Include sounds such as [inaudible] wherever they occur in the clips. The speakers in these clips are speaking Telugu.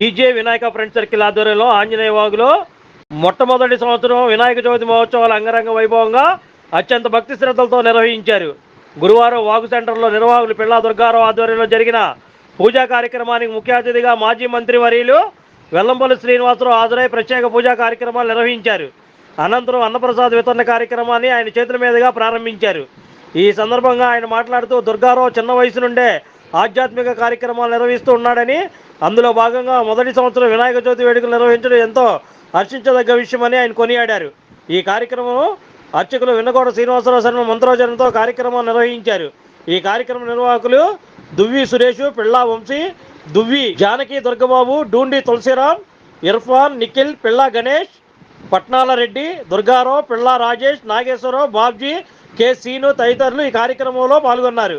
డీజే వినాయక ఫ్రెండ్ సర్కిల్ ఆధ్వర్యంలో ఆంజనేయ వాగులో మొట్టమొదటి సంవత్సరం వినాయక చవితి మహోత్సవాలు అంగరంగ వైభవంగా అత్యంత భక్తి శ్రద్ధలతో నిర్వహించారు. గురువారం వాగు సెంటర్లో నిర్వాహకులు పిల్లా దుర్గారావు ఆధ్వర్యంలో జరిగిన పూజా కార్యక్రమానికి ముఖ్య అతిథిగా మాజీ మంత్రి వర్యులు వెల్లంపల్లి శ్రీనివాసరావు హాజరై ప్రత్యేక పూజా కార్యక్రమాలు నిర్వహించారు. అనంతరం అన్నప్రసాద్ వితరణ కార్యక్రమాన్ని ఆయన చేతుల మీదుగా ప్రారంభించారు. ఈ సందర్భంగా ఆయన మాట్లాడుతూ దుర్గారావు చిన్న వయసు నుండే ఆధ్యాత్మిక కార్యక్రమాలు నిర్వహిస్తూ ఉన్నాడని అందులో భాగంగా మొదటి సంవత్సరం వినాయక చవితి వేడుకలు నిర్వహించడం ఎంతో హర్షించదగ్గ విషయమని ఆయన కొనియాడారు. ఈ కార్యక్రమం అర్చకులు విన్నకోట శ్రీనివాసరావు శర్మ మంత్రోచరణతో కార్యక్రమం నిర్వహించారు. ఈ కార్యక్రమ నిర్వాహకులు దువ్వి సురేష్ పిళ్ళా వంశీ దువ్వి జానకి దుర్గబాబు డూండి తులసిరామ్ ఇర్ఫాన్ నిఖిల్ పిళ్ళా గణేష్ పట్నాల రెడ్డి దుర్గారావు పిళ్ళా రాజేష్ నాగేశ్వరరావు బాబ్జీ కె సీను తదితరులు ఈ కార్యక్రమంలో పాల్గొన్నారు.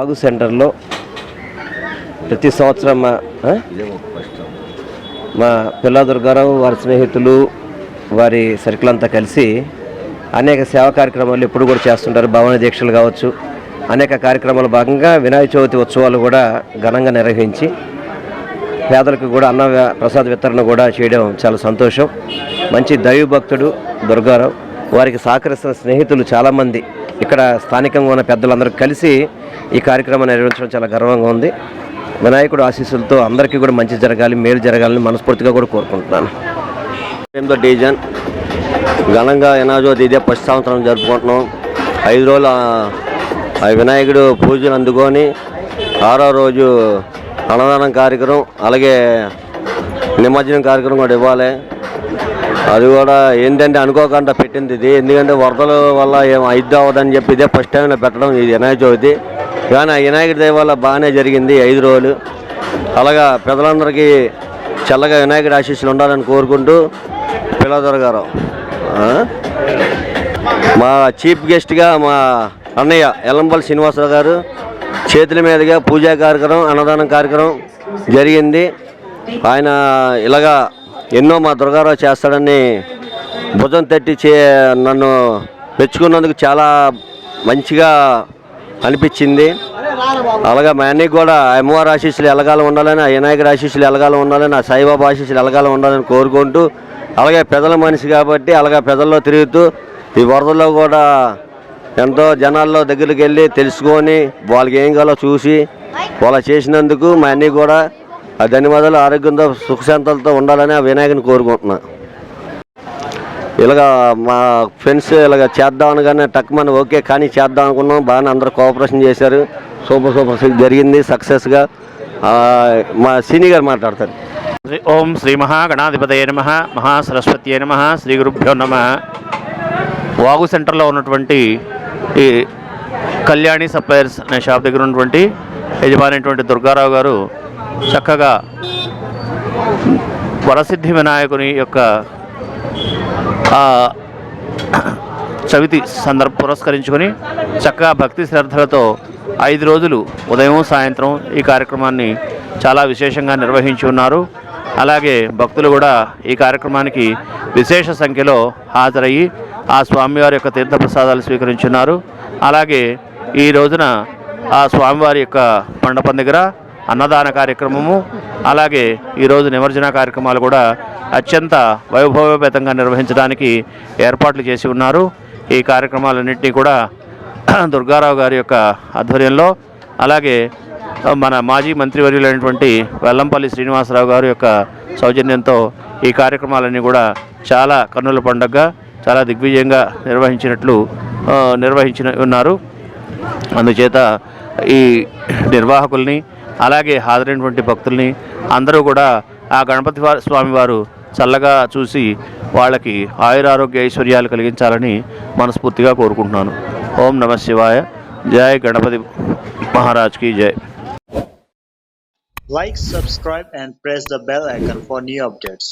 ఆగు సెంటర్లో. ప్రతి సంవత్సరం మా? మా పిల్ల దుర్గారావు వారి స్నేహితులు వారి సర్కిల్ అంతా కలిసి అనేక సేవా కార్యక్రమాలు ఎప్పుడు కూడా చేస్తుంటారు. భవన దీక్షలు కావచ్చు. అనేక కార్యక్రమాల భాగంగా వినాయక చవితి ఉత్సవాలు కూడా ఘనంగా నిర్వహించి పేదలకు కూడా అన్న ప్రసాద వితరణ కూడా చేయడం చాలా సంతోషం. మంచి దైవభక్తుడు దుర్గారావు. వారికి సహకరిస్తున్న స్నేహితులు చాలామంది. ఇక్కడ స్థానికంగా ఉన్న పెద్దలందరూ కలిసి ఈ కార్యక్రమాన్ని నిర్వహించడం చాలా గర్వంగా ఉంది. వినాయకుడు ఆశీస్సులతో అందరికీ కూడా మంచి జరగాలి మేలు జరగాలని మనస్ఫూర్తిగా కూడా కోరుకుంటున్నాను. ఎనిమిదో డివిజన్ ఘనంగా ఎనాజోతి ఇదే ఫస్ట్ సంవత్సరం జరుపుకుంటున్నాం. ఐదు రోజులు ఆ- వినాయకుడు పూజలు అందుకొని ఆరో రోజు అన్నదానం కార్యక్రమం అలాగే నిమజ్జనం కార్యక్రమం కూడా ఇవ్వాలి. అది కూడా ఏంటంటే అనుకోకుండా పెట్టింది ఇది. ఎందుకంటే వరదల వల్ల ఏం అయిద్ది అవ్వదని చెప్పి ఇదే ఫస్ట్ టైంలో పెట్టడం ఇది వినాయక చవితి కానీ ఆ వినాయకుడి దయ వల్ల బాగానే జరిగింది ఐదు రోజులు. అలాగా ప్రజలందరికీ చల్లగా వినాయకుడి ఆశీస్సులు ఉండాలని కోరుకుంటూ పిల్లదొర గారు మా చీఫ్ గెస్ట్గా మా అన్నయ్య ఎల్లంపల్లి శ్రీనివాసరావు గారు చేతుల మీదుగా పూజా కార్యక్రమం అన్నదానం కార్యక్రమం జరిగింది. ఆయన ఇలాగా ఎన్నో మా దుర్గారావు చేస్తాడని భుజం తట్టి చే నన్ను మెచ్చుకున్నందుకు చాలా మంచిగా అనిపించింది. అలాగే మా అన్నయ్య కూడా అమ్మవారి ఆశీస్సులు ఎలగాలం ఉండాలని ఆ వినాయకుడి ఆశీస్సులు ఎలగాలం ఉండాలని ఆ సాయిబాబా ఆశీస్సులు ఎలగాలం ఉండాలని కోరుకుంటూ అలాగే పెదల మనిషి కాబట్టి అలాగే పెదల్లో తిరుగుతూ ఈ వరదల్లో కూడా ఎంతో జనాల్లో దగ్గరికి వెళ్ళి తెలుసుకొని వాళ్ళకి ఏం కావాలో చూసి వాళ్ళ చేసినందుకు మా అన్నయ్య కూడా ఆ ధన్యవాదాలు ఆరోగ్యంతో సుఖశాంతాలతో ఉండాలని ఆ వినాయకుని కోరుకుంటున్నా. ఇలాగా మా ఫ్రెండ్స్ ఇలాగ చేద్దాం అనగానే టక్మని ఓకే కానీ చేద్దాం అనుకున్నాం. బాగానే అందరూ కోఆపరేషన్ చేశారు. సూపర్ సూపర్ జరిగింది సక్సెస్గా మా సీని గారు మాట్లాడతారు. శ్రీ- ఓం శ్రీ మహాగణాధిపతయ నమ మహాసరస్వతి నమ శ్రీ గురుభ్యో నమ. వాగు సెంటర్లో ఉన్నటువంటి ఈ కళ్యాణి సప్లయర్స్ అనే షాప్ దగ్గర ఉన్నటువంటి యజమానైనటువంటి దుర్గారావు గారు చక్కగా వరసిద్ధి వినాయకుని యొక్క చవితి సందర్భ పురస్కరించుకొని చక్కగా భక్తి శ్రద్ధలతో ఐదు రోజులు ఉదయం సాయంత్రం ఈ కార్యక్రమాన్ని చాలా విశేషంగా నిర్వహించి ఉన్నారు. అలాగే భక్తులు కూడా ఈ కార్యక్రమానికి విశేష సంఖ్యలో హాజరయ్యి ఆ స్వామివారి యొక్క తీర్థప్రసాదాలు స్వీకరించున్నారు. అలాగే ఈ రోజున ఆ స్వామివారి యొక్క మండపం దగ్గర అన్నదాన కార్యక్రమము అలాగే ఈరోజు నిమజ్జన కార్యక్రమాలు కూడా అత్యంత వైభవపేతంగా నిర్వహించడానికి ఏర్పాట్లు చేసి ఉన్నారు. ఈ కార్యక్రమాలన్నింటినీ కూడా [clears throat] దుర్గారావు గారి యొక్క ఆధ్వర్యంలో అలాగే మన మాజీ మంత్రివర్యులైనటువంటి వెల్లంపల్లి శ్రీనివాసరావు గారి యొక్క సౌజన్యంతో ఈ కార్యక్రమాలన్నీ కూడా చాలా కన్నుల పండగగా చాలా దిగ్విజయంగా నిర్వహించినట్లు నిర్వహించిన ఉన్నారు. అందుచేత ఈ నిర్వాహకుల్ని అలాగే హాజరైనటువంటి భక్తుల్ని అందరూ కూడా ఆ గణపతి స్వామి వారు చల్లగా చూసి వాళ్ళకి ఆయురారోగ్య ఐశ్వర్యాలు కలిగించాలని మనస్ఫూర్తిగా కోరుకుంటున్నాను. ఓం నమ శివాయ. జై గణపతి మహారాజ్కి జై. Like subscribe and press the bell icon for new updates